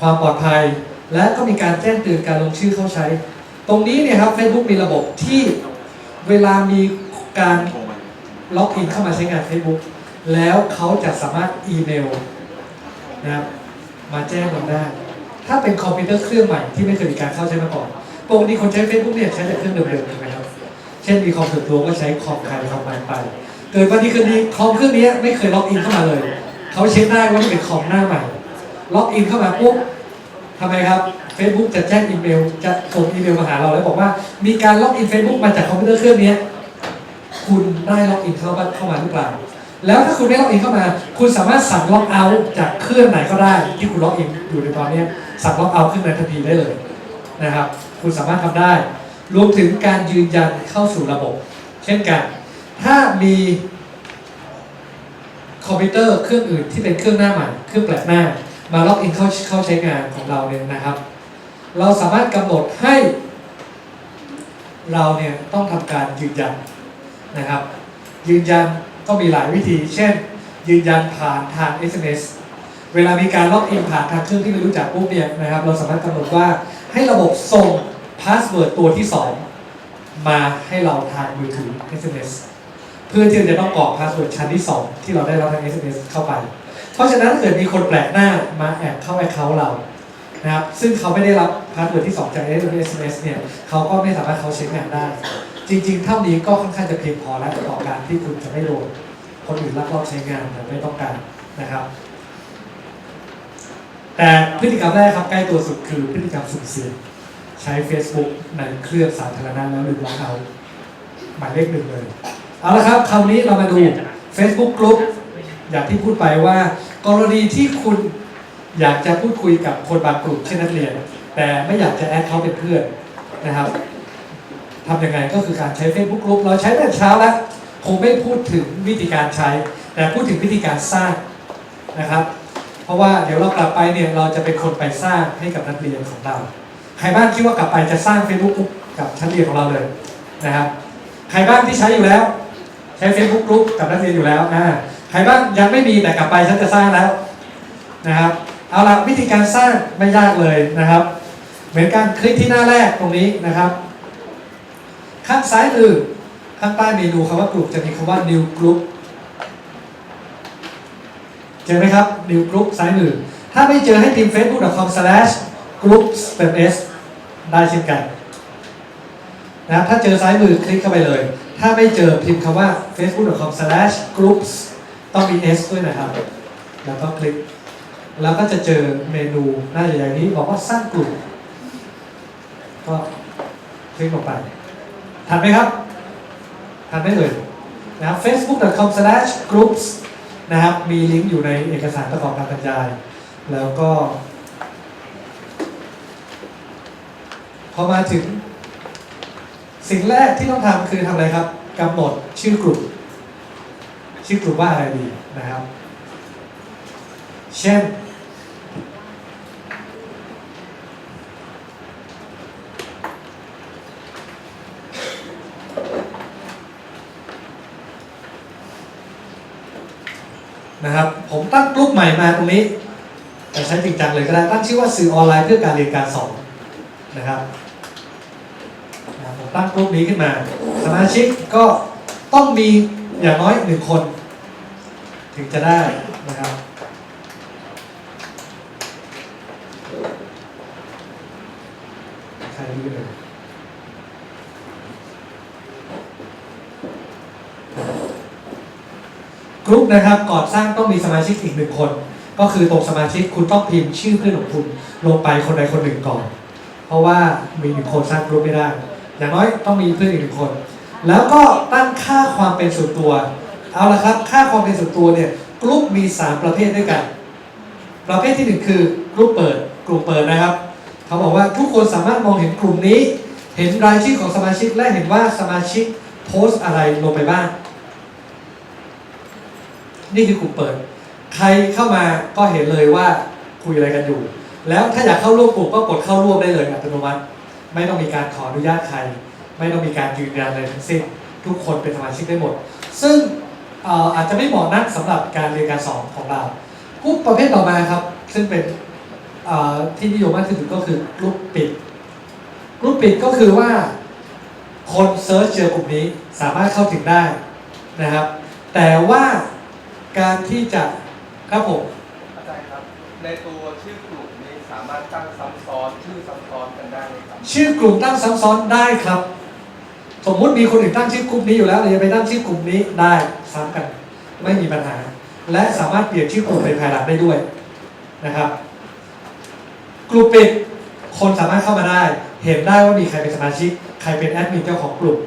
ความปลอดภัย และก็มีการแจ้งเตือนการลงชื่อเข้าใช้ ตรงนี้เนี่ยครับ Facebook มีระบบที่เวลามีการล็อกอินเข้ามาใช้งาน Facebook แล้วเขาจะสามารถอีเมลนะครับมาแจ้งเราได้ ถ้าเป็นคอมพิวเตอร์เครื่องใหม่ที่ไม่เคยมีการเข้าใช้มาก่อนปกติคนใช้ Facebook เนี่ยใช้แต่เครื่องเดิมๆถูกไหมครับ เช่นมีคอมส่วนตัวก็ใช้คอมใครคอมมันไป เกิดวันดีคืนดีคอมเครื่องนี้ไม่เคยล็อกอินเข้ามาเลย เขาเช็คได้ว่าเป็นคอมหน้าใหม่ ล็อกอินเข้ามาปุ๊บทำไมครับ Facebook จะแจ้งอีเมล จะส่งอีเมลมาหาเราแล้วบอกว่ามีการล็อกอิน Facebook มาจากคอมพิวเตอร์เครื่องนี้คุณได้ล็อกอินเข้ามาเข้ามาหรือเปล่า แล้วถ้าคุณไม่ล็อกอินเข้ามา คุณสามารถสั่งล็อกเอาท์จากเครื่องไหนก็ได้ ที่คุณล็อกอินอยู่ในตอนนี้สั่งล็อกเอาท์ขึ้นมาทันทีได้เลยนะครับ คุณสามารถทำได้ รวมถึงการยืนยันเข้าสู่ระบบ เช่นกัน ถ้ามีคอมพิวเตอร์เครื่องอื่นที่เป็นเครื่องหน้าใหม่เครื่องแปลกหน้า มาล็อกอินเข้าเข้าใช้งานของเราเนี่ยนะครับ เราสามารถกำหนดให้ เราเนี่ยต้องทำการยืนยันนะครับ ยืนยันก็มีหลายวิธี เช่น ยืนยันผ่านทาง SMS เวลามีการล็อกอินผ่านทางเครื่องที่ไม่รู้จักปุ๊บเนี่ยนะครับ เราสามารถกำหนดว่าให้ระบบส่งพาสเวิร์ดตัวที่ 2 มาให้เราทางมือถือ SMS เพื่อที่จะต้องกรอกพาสเวิร์ดชั้นที่ 2 ที่เราได้รับทาง SMS เข้าไป เพราะฉะนั้นถ้าเกิดมีคนแปลกหน้ามาแอบเข้าแอคเคาท์เรานะครับซึ่งเขาไม่ได้รับพาสเวิร์ดที่ 2 จาก SMS เนี่ยเขาก็ไม่สามารถเขาใช้งานได้ จริง ๆ เท่านี้ก็ค่อนข้างจะเพียงพอแล้วต่อการที่คุณจะไม่โดนคนอื่นลักลอบใช้งานแต่ไม่ต้องการนะครับ แต่พฤติกรรมแรกครับใกล้ตัวสุดคือพฤติกรรมสุ่มเสี่ยงใช้ Facebook ในเครื่องสาธารณะแล้วลืมล็อกเอาท์หมายเลขหนึ่งเลย เอาละครับคราวนี้เรามาดู Facebook Group อย่างที่พูดไปว่า กรณีที่คุณอยากจะพูดคุยกับคนบางกลุ่มเช่นนักเรียน แต่ไม่อยากจะแอดเขาเป็นเพื่อนนะครับทำยังไงก็คือการใช้ Facebook Group เราใช้แต่เช้าแล้วคงไม่พูดถึงวิธีการใช้ แต่พูดถึงวิธีการสร้างนะครับ เพราะว่าเดี๋ยวเรากลับไปเนี่ยเราจะเป็นคนไปสร้างให้กับนักเรียนของเราใครบ้างคิดว่ากลับไปจะสร้าง Facebook Group กับชั้นเรียนของเราเลยนะครับ ใครบ้างที่ใช้อยู่แล้ว ใช้ Facebook Group กับนักเรียนอยู่แล้วอ่า รบ้างยังไม่มีแต่กลับไปฉันจะสร้างแล้วนะครับ เอาละวิธีการสร้างไม่ยากเลยนะครับ เหมือนกันคลิกที่หน้าแรกตรงนี้นะครับ ข้างซ้ายมือข้างใต้เมนูคำว่ากลุ่มจะมีคำว่า new group เจอไหมครับ new group ซ้ายมือ ถ้าไม่เจอให้พิมพ์ facebook.com/groups เติม s ได้เช่นกันนะครับถ้าเจอซ้ายมือคลิกเข้าไปเลย ถ้าไม่เจอพิมพ์คำว่า facebook.com/groups ต้องมี s ด้วยนะครับ แล้วก็คลิก แล้วก็จะเจอเมนูหน้าใหญ่ๆนี้บอกว่าสร้างกลุ่ม ก็คลิกลงไป ทันไหมครับ ทันไหมเอ่ยนะครับ facebook.com/groups นะครับ มีลิงก์อยู่ในเอกสารประกอบการบรรยาย แล้วก็ พอมาถึง สิ่งแรกที่ต้องทำคือทำอะไรครับกำหนดชื่อกลุ่ม ชื่อกลุ่มว่าอะไรดีนะครับ เช่น นะครับ ผมตั้งกลุ่มใหม่มาตรงนี้แต่ใช้จริงจังเลยก็ได้ตั้งชื่อว่าสื่อออนไลน์เพื่อการเรียนการสอนนะครับนะครับผมตั้งกลุ่มนี้ขึ้นมา สมาชิกก็ต้องมีอย่างน้อยหนึ่งคน ถึงจะได้นะครับ ใครดีเลยกลุ่มนะครับก่อนสร้างต้องมีสมาชิกอีกหนึ่งคน ก็คือตรงสมาชิกคุณต้องพิมพ์ชื่อเพื่อนของคุณลงไปคนใดคนหนึ่งก่อน เพราะว่ามีหนึ่งคนสร้างกลุ่มไม่ได้ อย่างน้อยต้องมีเพื่อนอีกหนึ่งคน แล้วก็ตั้งค่าความเป็นส่วนตัว เอาละครับ ค่าความเป็นส่วนตัวเนี่ยกลุ่มมี 3 ประเภทด้วยกัน ประเภทที่หนึ่งคือกลุ่มเปิด กลุ่มเปิดนะครับ เขาบอกว่าทุกคนสามารถมองเห็นกลุ่มนี้ เห็นรายชื่อของสมาชิกและเห็นว่าสมาชิกโพสต์อะไรลงไปบ้าง นี่คือกลุ่มเปิด ใครเข้ามาก็เห็นเลยว่าคุยอะไรกันอยู่ แล้วถ้าอยากเข้าร่วมกลุ่มก็กดเข้าร่วมได้เลยอัตโนมัติ ไม่ต้องมีการขออนุญาตใคร ไม่ต้องมีการยืนยันอะไรทั้งสิ้น ทุกคนเป็นสมาชิกได้หมด ซึ่ง อ่ออาจจะไม่เหมาะนักสำหรับการเรียนการสอนของเรากลุ่มประเภทต่อมาครับ ซึ่งเป็นเอ่อที่นิยมมากที่สุดก็คือกลุ่มปิดกลุ่มปิดก็คือว่าคนเซิร์ชเจอกลุ่มนี้สามารถเข้าถึงได้นะครับ แต่ว่าการที่จะครับผมอาจารย์ครับ ในตัวชื่อกลุ่มนี้สามารถตั้งซ้ำซ้อนชื่อซ้ำซ้อนกันได้ไหมครับชื่อกลุ่มตั้งซ้ำซ้อนได้ครับ สมมุติมีคนอื่นตั้งชื่อกลุ่มนี้อยู่แล้วเราจะไปตั้งชื่อกลุ่มนี้ได้ ซ้ำกัน ไม่มีปัญหา และสามารถเปลี่ยนชื่อกลุ่มในภายหลังได้ด้วยนะครับ กลุ่มปิดคนสามารถเข้ามาได้ เห็นได้ว่ามีใครเป็นสมาชิก ใครเป็นแอดมินเจ้าของกลุ่ม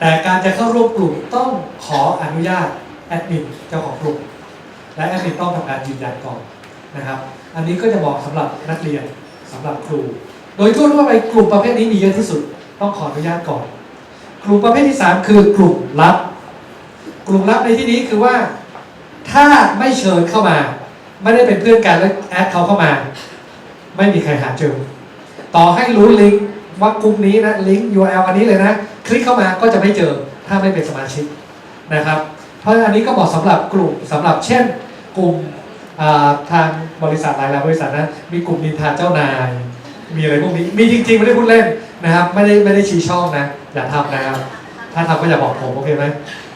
แต่การจะเข้าร่วมกลุ่มต้องขออนุญาตแอดมินเจ้าของกลุ่ม และแอดมินต้องทำการยืนยันก่อนนะครับ อันนี้ก็จะบอกสำหรับนักเรียนสำหรับครู โดยทั่วๆไปกลุ่มประเภทนี้มีเยอะที่สุด ต้องขออนุญาตก่อน กลุ่มประเภทที่ 3 คือกลุ่มลับ กลุ่มลับในที่นี้คือว่า ถ้าไม่เชิญเข้ามา ไม่ได้เป็นเพื่อนกันแล้วแอดเขาเข้ามา ไม่มีใครหาเจอต่อให้รู้ลิงก์ว่ากลุ่มนี้นะลิงก์ URL อันนี้เลยนะ คลิกเข้ามาก็จะไม่เจอถ้าไม่เป็นสมาชิกนะครับ เพราะอันนี้ก็เหมาะสำหรับกลุ่มสำหรับเช่น กลุ่มทางบริษัทหลายๆบริษัทนะมีกลุ่มนินทาเจ้านาย มีอะไรพวกนี้มีจริงๆไม่ได้พูดเล่นนะครับ ไม่ได้ไม่ได้ชี้ช่องนะอย่าทำนะครับ ถ้าทำก็อย่าบอกผมโอเคไหม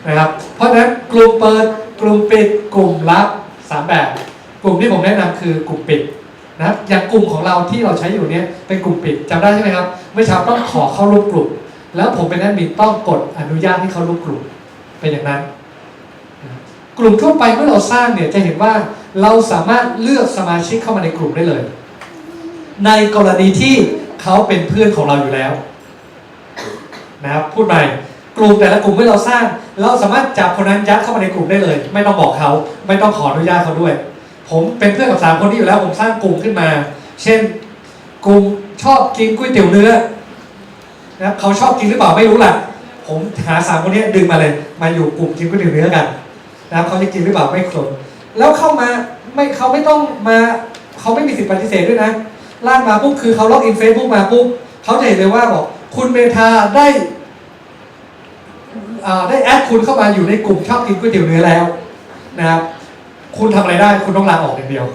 นะครับ เพราะฉะนั้นกลุ่มเปิดกลุ่มปิดกลุ่มลับสามแบบ กลุ่มที่ผมแนะนำคือกลุ่มปิดนะครับอย่างกลุ่มของเราที่เราใช้อยู่เนี้ยเป็นกลุ่มปิดจำได้ใช่ไหมครับเมื่อเช้าต้องขอเข้าร่วมกลุ่ม แล้วผมเป็นแอดมินต้องกดอนุญาตให้เข้าร่วมกลุ่มเป็นอย่างนั้น กลุ่มทั่วไปเมื่อเราสร้างเนี่ยจะเห็นว่าเราสามารถเลือกสมาชิกเข้ามาในกลุ่มได้เลย ในกรณีที่เขาเป็นเพื่อนของเราอยู่แล้วนะครับพูดใหม่ กลุ่มแต่ละกลุ่มเมื่อเราสร้าง เราสามารถจับคนนั้นยัดเข้ามาในกลุ่มได้เลย ไม่ต้องบอกเขาไม่ต้องขออนุญาตเขาด้วย ผมเป็นเพื่อนกับสามคนที่อยู่แล้ว ผมสร้างกลุ่มขึ้นมา เช่น กลุ่มชอบกินก๋วยเตี๋ยวเนื้อนะเขาชอบกินหรือเปล่าไม่รู้ล่ะ ผมหาสามคนนี้ดึงมาเลย มาอยู่กลุ่มกินก๋วยเตี๋ยวเนื้อกันนะเขาจะกินหรือเปล่าไม่สนแล้วเข้ามาไม่เขาไม่ต้องมาเขาไม่มีสิทธิปฏิเสธด้วยนะลากมาปุ๊บคือเขาล็อกอินเฟซบุ๊กมาปุ๊บเขาจะเห็นเลยว่าบอกคุณเมธาได้ ได้แอดคุณเข้ามาอยู่ในกลุ่มชอบกินก๋วยเตี๋ยวเนื้อแล้วนะครับคุณทำอะไรได้คุณต้องลาออกอย่างเดียว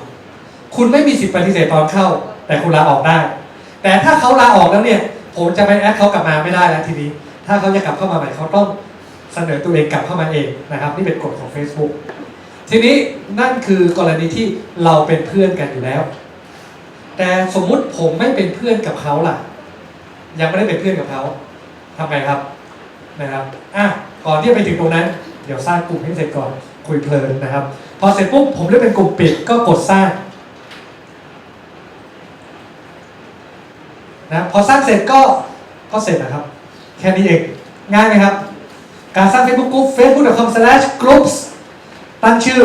คุณไม่มีสิทธิ์ปฏิเสธตอนเข้า แต่คุณลาออกได้ แต่ถ้าเขาลาออกแล้วเนี่ยผมจะไปแอดเขากลับมาไม่ได้แล้วทีนี้ ถ้าเขาจะกลับเข้ามาใหม่เขาต้องเสนอตัวเองกลับเข้ามาเองนะครับนี่เป็นกฎของ Facebook ทีนี้นั่นคือกรณีที่เราเป็นเพื่อนกันอยู่แล้ว แต่สมมุติผมไม่เป็นเพื่อนกับเขาล่ะ ยังไม่ได้เป็นเพื่อนกับเขาทำไงครับ นะครับอะก่อนที่จะไปถึงตรงนั้น เดี๋ยวสร้างกลุ่มให้เสร็จก่อนคุยเพลินนะครับ พอเสร็จปุ๊บผมเลือกเป็นกลุ่มปิดก็กดสร้างนะพอสร้างเสร็จก็ก็เสร็จนะครับ แค่นี้เองง่ายไหมครับ การสร้าง Facebook Group facebook.com/groups ตั้งชื่อ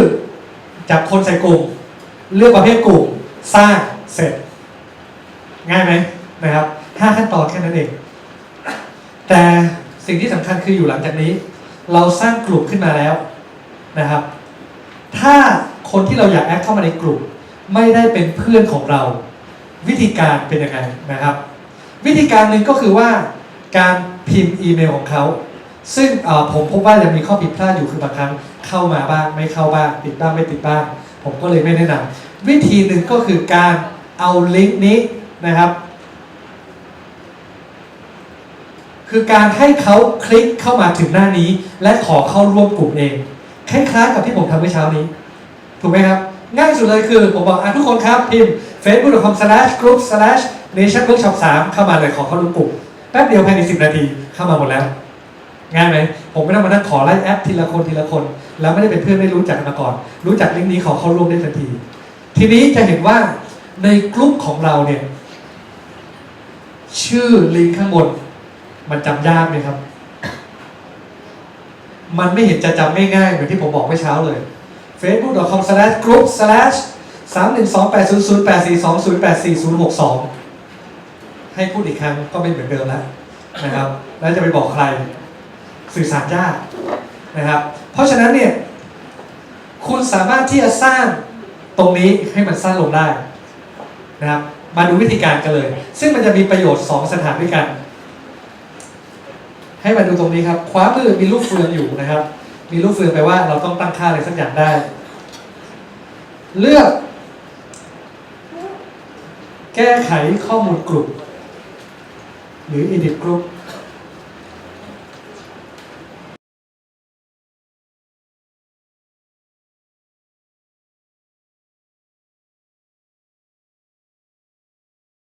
จับคนใส่กลุ่ม เลือกประเภทกลุ่มสร้างเสร็จ ง่ายไหมนะครับห้าขั้นตอนแค่นั้นเอง แต่ สิ่งที่สำคัญคืออยู่หลังจากนี้ เราสร้างกลุ่มขึ้นมาแล้วนะครับ ถ้าคนที่เราอยากแอดเข้ามาในกลุ่ม ไม่ได้เป็นเพื่อนของเรา วิธีการเป็นยังไงนะครับ วิธีการหนึ่งก็คือว่าการพิมพ์อีเมลของเขาซึ่งผมพบว่ายังมีข้อผิดพลาดอยู่คือบางครั้งเข้ามาบ้างไม่เข้าบ้างติดบ้างไม่ติดบ้าง ผมก็เลยไม่แนะนำวิธีหนึ่งก็คือการเอาลิงก์นี้นะครับ คือการให้เขาคลิกเข้ามาถึงหน้านี้ และขอเข้าร่วมกลุ่มเอง คล้ายๆกับที่ผมทำเมื่อเช้านี้ ถูกไหมครับ ง่ายสุดเลยคือ ผมบอกอทุกคนครับ พิมพ์ facebook.com/group/nationworkshop 3เข้ามาเลยขอเข้าร่วมกลุ่มแป๊บเดียวภายใน 10 นาทีเข้ามาหมดแล้วง่ายไหมผมไม่ต้องมานั่งขอไล่แอปทีละคนทีละคน แล้วไม่ได้เป็นเพื่อนไม่รู้จักกันมาก่อน รู้จักลิงก์นี้ขอเข้าร่วมได้ทันที ทีนี้จะเห็นว่าในกลุ่มของเราเนี่ยชื่อลิงก์ข้างบน มันจำยากไหมครับ มันไม่เห็นจะจำง่ายเหมือนที่ผมบอกเมื่อเช้าเลย facebook.com slash group slash 3 1 2 8 0 0 8 4 2 0 8 4 0 6 2ให้พูดอีกครั้งก็ไม่เหมือนเดิมแล้วนะครับ แล้วจะไปบอกใครสื่อสารยากนะครับ เพราะฉะนั้นเนี่ยคุณสามารถที่จะสร้างตรงนี้ให้มันสั้นลงได้นะครับ มาดูวิธีการกันเลย ซึ่งมันจะมีประโยชน์ 2 สถานด้วยกัน ให้มาดูตรงนี้ครับ ขวามือมีลูกเฟืองอยู่นะครับ มีลูกเฟืองแปลว่าเราต้องตั้งค่าอะไรสักอย่างได้ เลือก แก้ไขข้อมูลกลุ่ม หรือ edit group